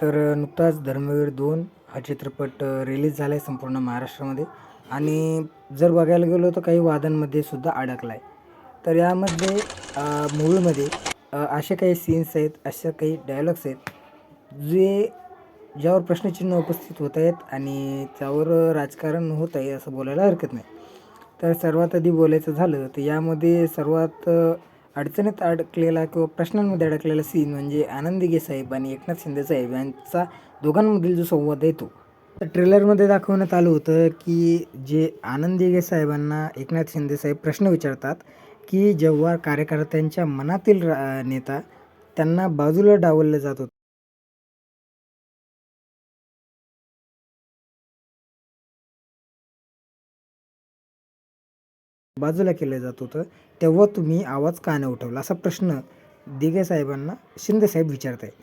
तर नुकताच धर्मवीर दोन हा चित्रपट रिलीज झाला आहे संपूर्ण महाराष्ट्रामध्ये. आणि जर बघायला गेलो तर काही वादांमध्ये सुद्धा अडकला आहे तर यामध्ये मूवीमध्ये असे काही सीन्स आहेत अशा काही डायलॉग्स आहेत जे ज्यावर प्रश्नचिन्ह उपस्थित होत आहेत आणि त्यावर राजकारण होत आहे असं बोलायला हरकत नाही. तर सर्वात आधी बोलायचं झालं तर यामध्ये सर्वात अडचणीत अडकलेला किंवा प्रश्नांमध्ये अडकलेला सीन म्हणजे आनंदीगे साहेब आणि एकनाथ शिंदे साहेब यांचा दोघांमधील जो संवाद येतो तर ट्रेलरमध्ये दाखवण्यात आलं होतं की जे आनंदीगे साहेबांना एकनाथ शिंदे साहेब प्रश्न विचारतात की जेव्हा कार्यकर्त्यांच्या मनातील रा नेता त्यांना बाजूला डावललं जात होतं बाजूला केलं जात होतं तेव्हा तुम्ही आवाज का नाही उठवला. असा प्रश्न दिघे साहेबांना शिंदे साहेब विचारत आहे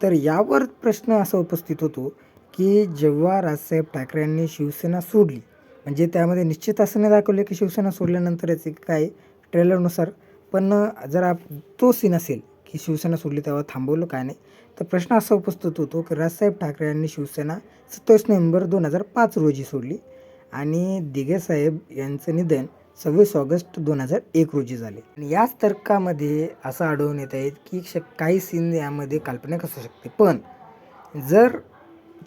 तर यावर प्रश्न असा उपस्थित होतो की जेव्हा राजसाहेब ठाकरे यांनी शिवसेना सोडली म्हणजे त्यामध्ये निश्चित असं नाही दाखवले की शिवसेना सोडल्यानंतर याचे काय ट्रेलरनुसार पण जर आप तो सीन असेल की शिवसेना सोडली तेव्हा थांबवलं काय नाही तर प्रश्न असा उपस्थित होतो की राजसाहेब ठाकरे यांनी शिवसेना सत्तावीस नोव्हेंबर दोन हजार पाच रोजी सोडली आणि दिघेसाहेब यांचं निधन सव्वीस ऑगस्ट दोन हजार एक रोजी झाले. आणि याच तर्कामध्ये असं आढळून येत आहेत की श काही सीन यामध्ये काल्पनिक असू शकते. पण जर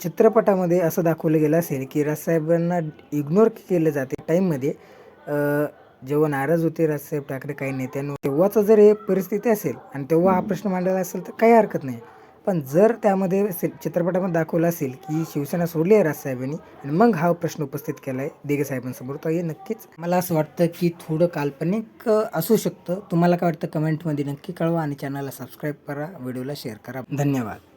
चित्रपटामध्ये असं दाखवलं गेलं असेल की राजसाहेबांना इग्नोर केलं जाते टाईममध्ये जेव्हा नाराज होते राजसाहेब ठाकरे काही नेत्यांवर तेव्हाचं जर हे परिस्थिती असेल आणि तेव्हा हा प्रश्न मांडला असेल तर काही हरकत नाही. पण जर त्यामध्ये चित्रपटामध्ये दाखवलं असेल की शिवसेना सोडली आहे राजसाहेबांनी आणि मग हा प्रश्न उपस्थित केला आहे दिघे साहेबांसमोर तर हे नक्कीच मला असं वाटतं की थोडं काल्पनिक असू शकतं. तुम्हाला काय वाटतं कमेंटमध्ये नक्की कळवा आणि चॅनलला सबस्क्राईब करा व्हिडिओला शेअर करा. धन्यवाद.